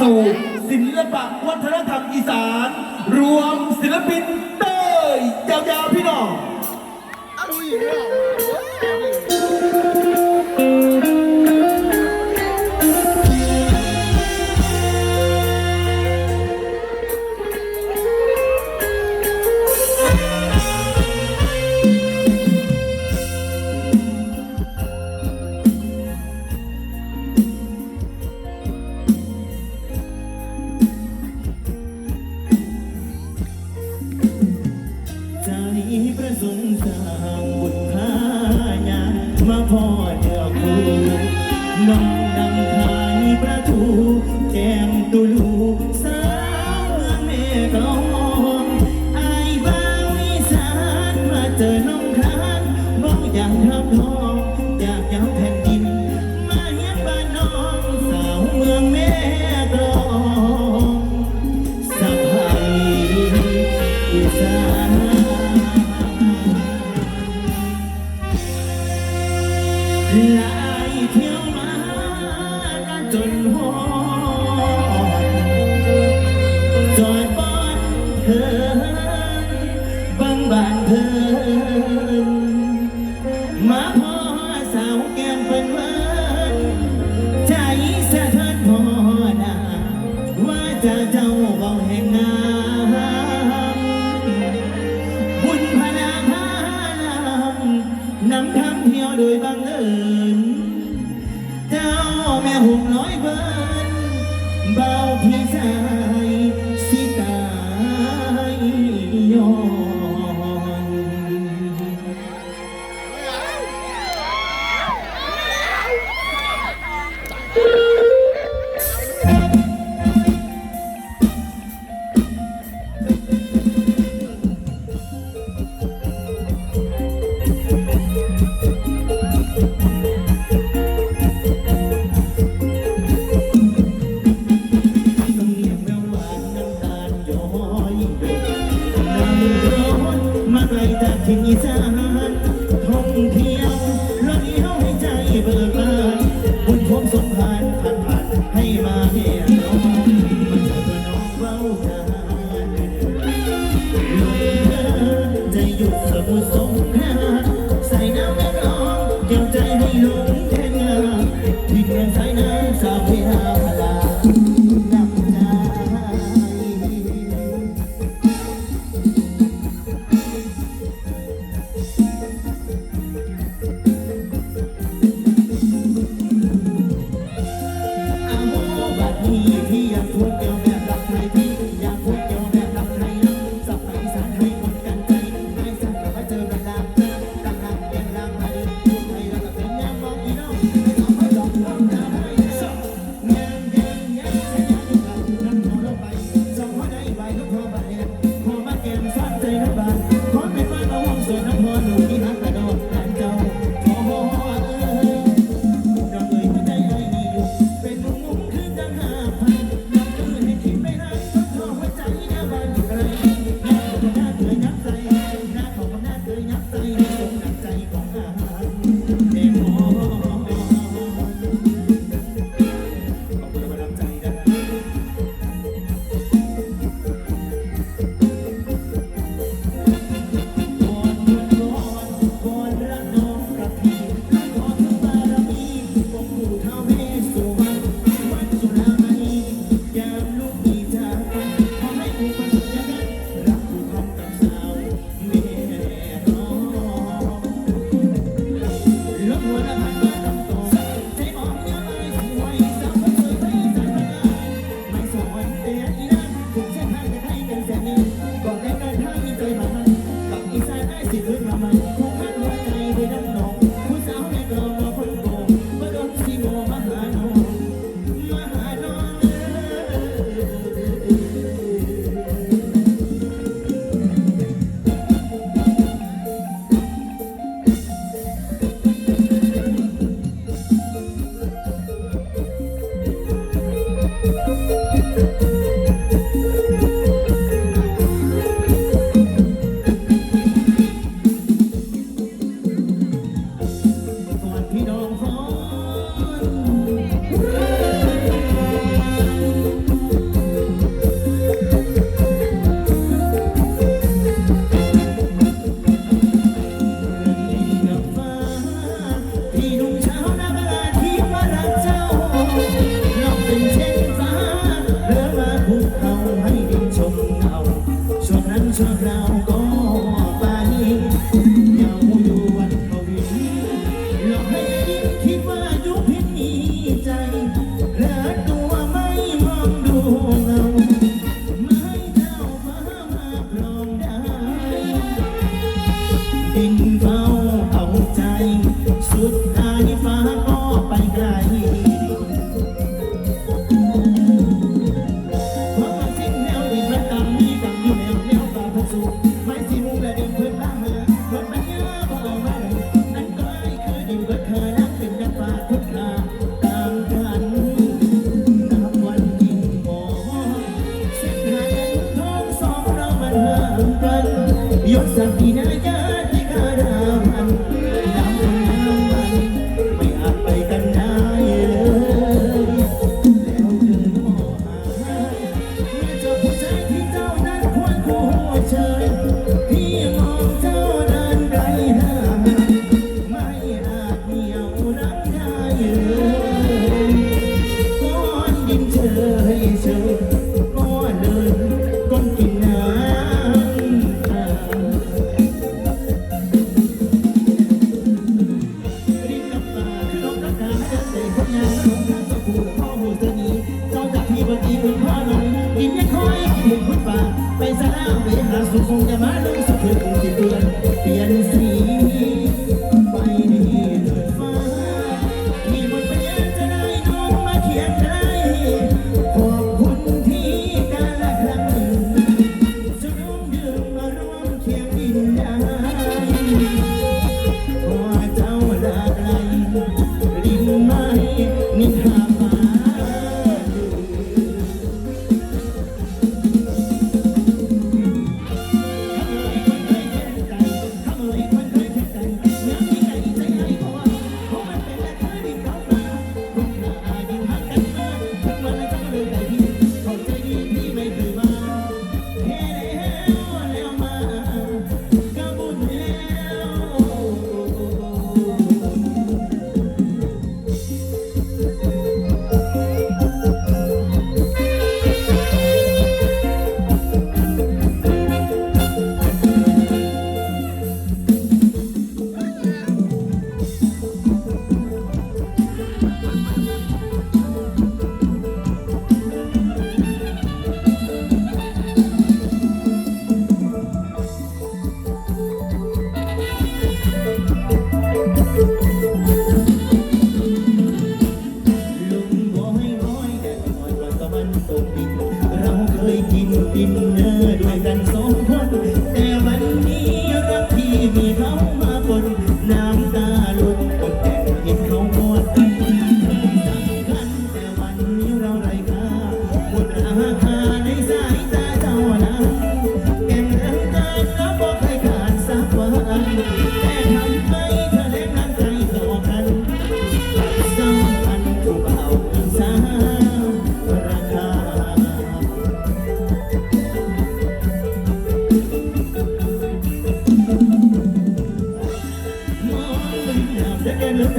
สู่ศิลปะวัฒนธรรมอีสาน รวมศิลปินเต้ยยาวๆพี่น้อง อยากทำทองอยากย้ำแผ่นดิน เก็วใจให้ลงแท่งาที่เพีงสายน้ำสาบไปหา no jornal.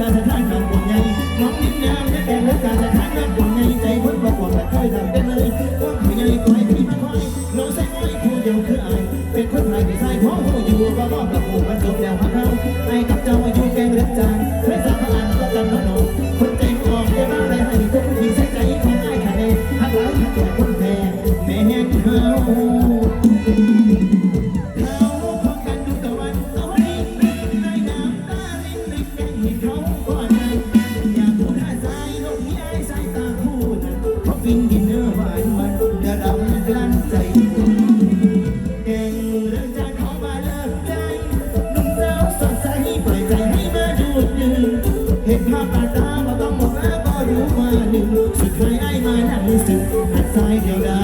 การสะท้านกับคนใหองยิ้มงามและแต่งและการสะท้านกับคนใใจคนประกวดแต่คยทำเป็เลยว่าผู้ใหญ่คอยพี่มอยน้องส่วผู้เดียวคืออายเป็นคนไทยใส่พ่อหูอยู่ว่บอ หาดทรายเดียวดา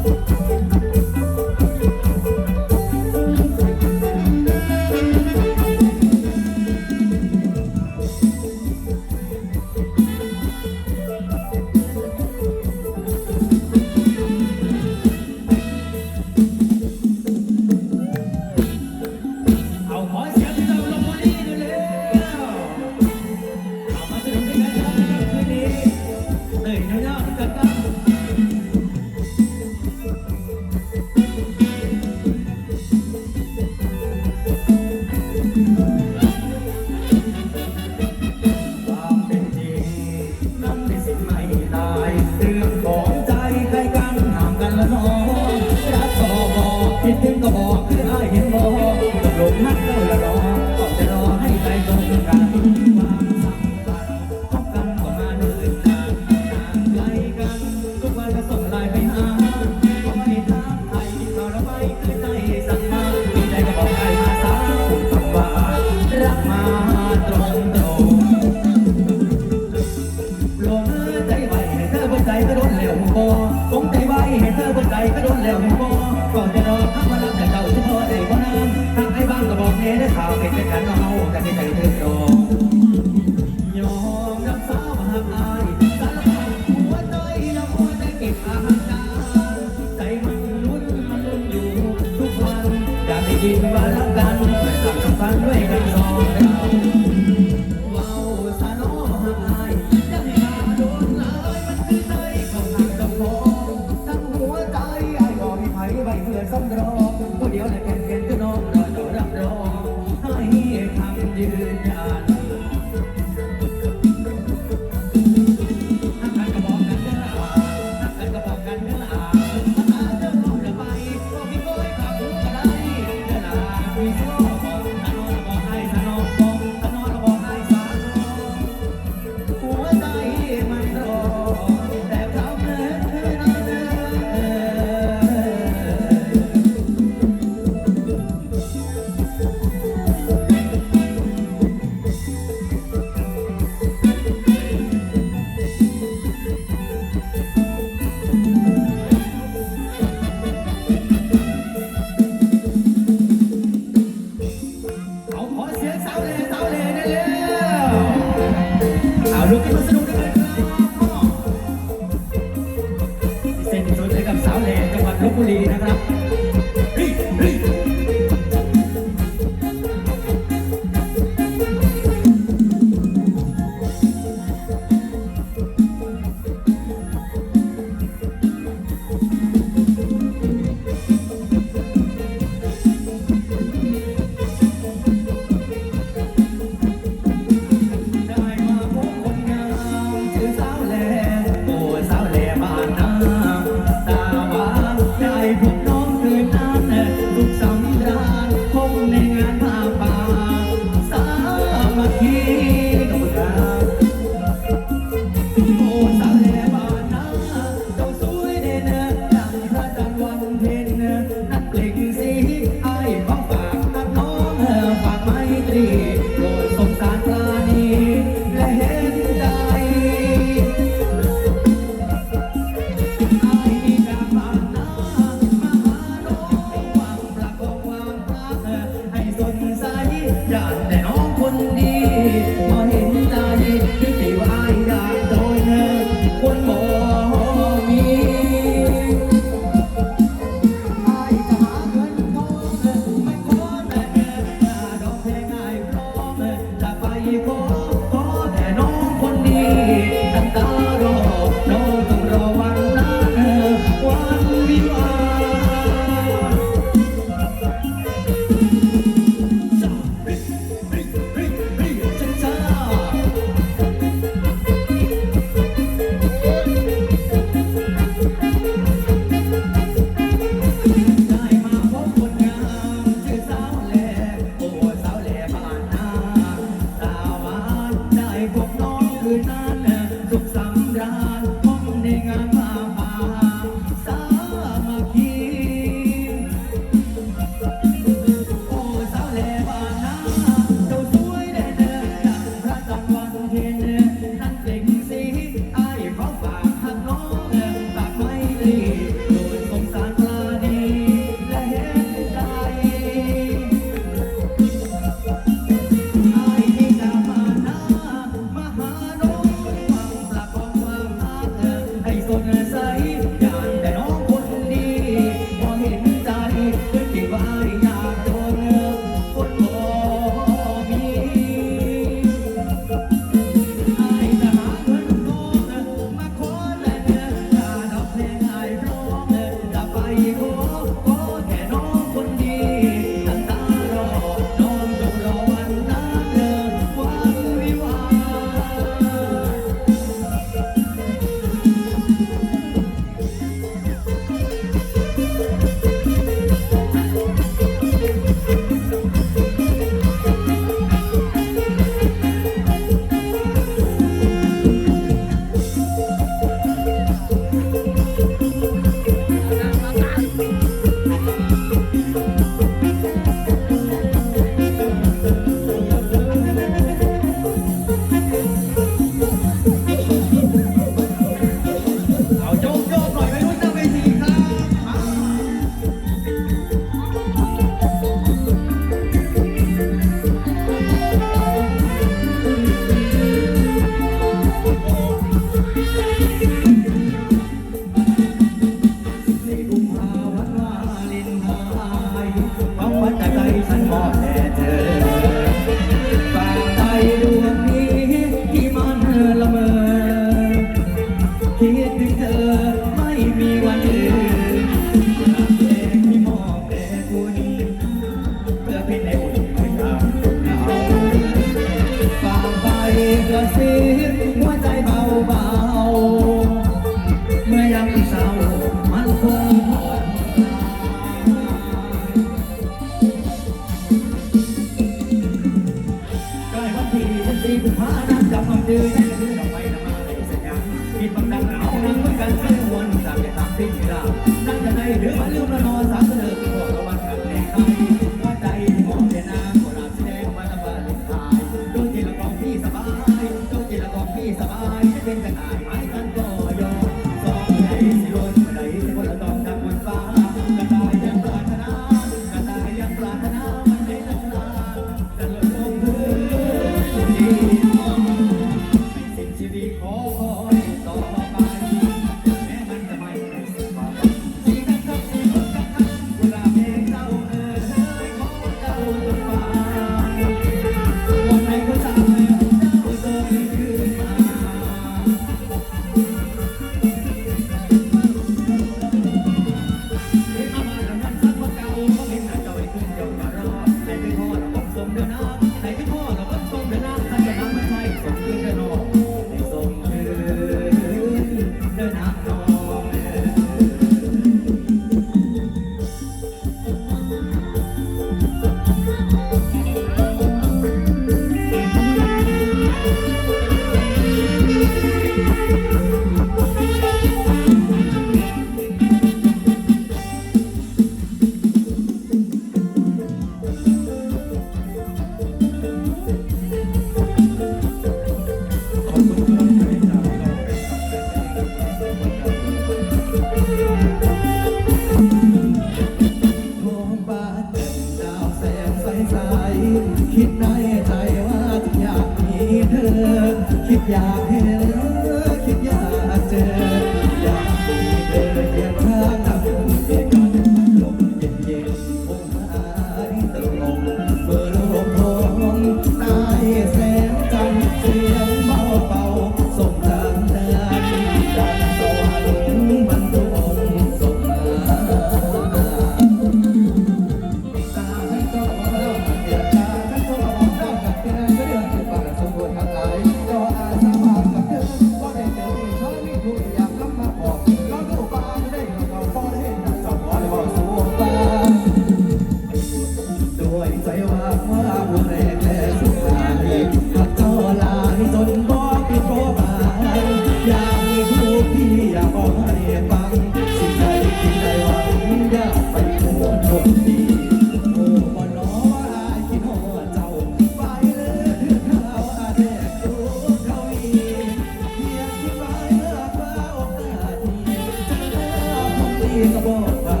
ที่สะโพ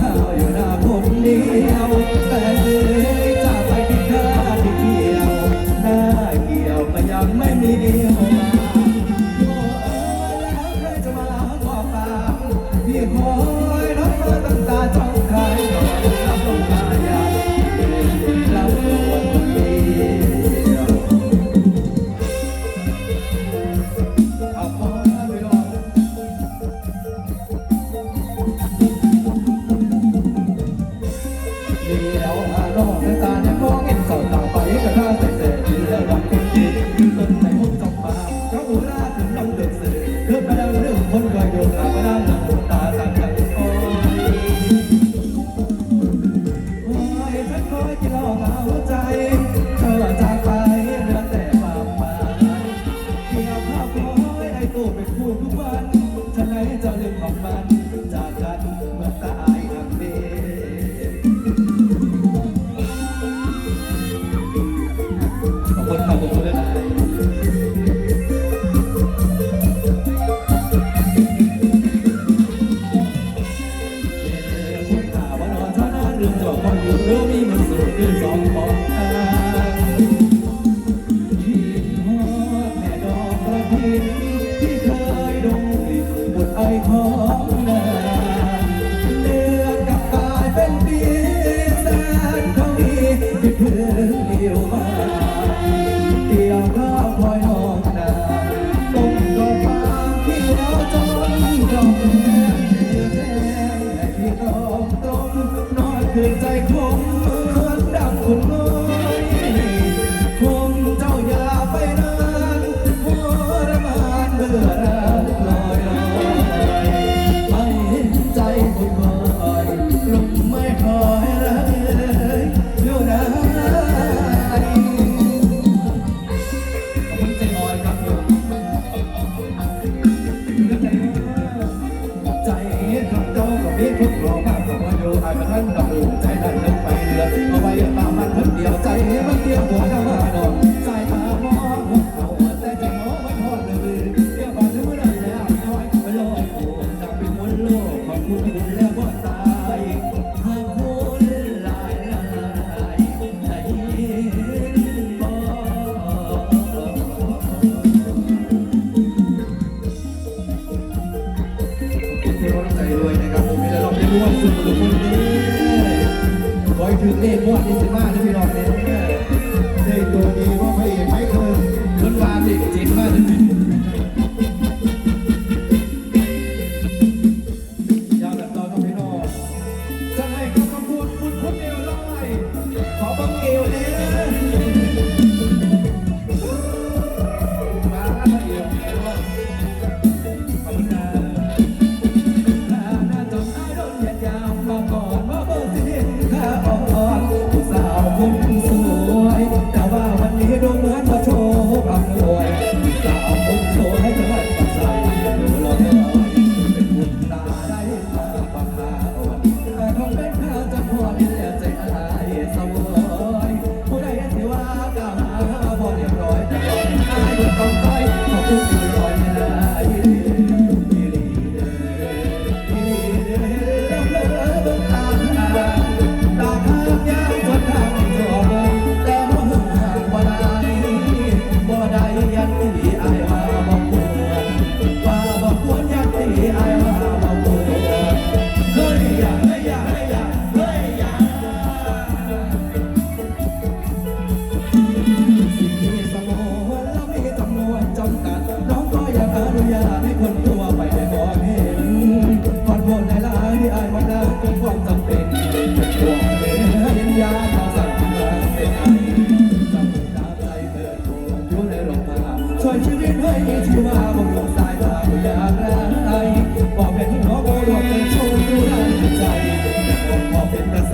ยาอยู่หน้าคนเดียวแต่ You live Thank you. ชีวิตให้มีชีาบนโลกสายตาก็อยากไบอกเป็นน้องก็บอกเป็นชู้ดูได้ใจแต่ผมขอเป็น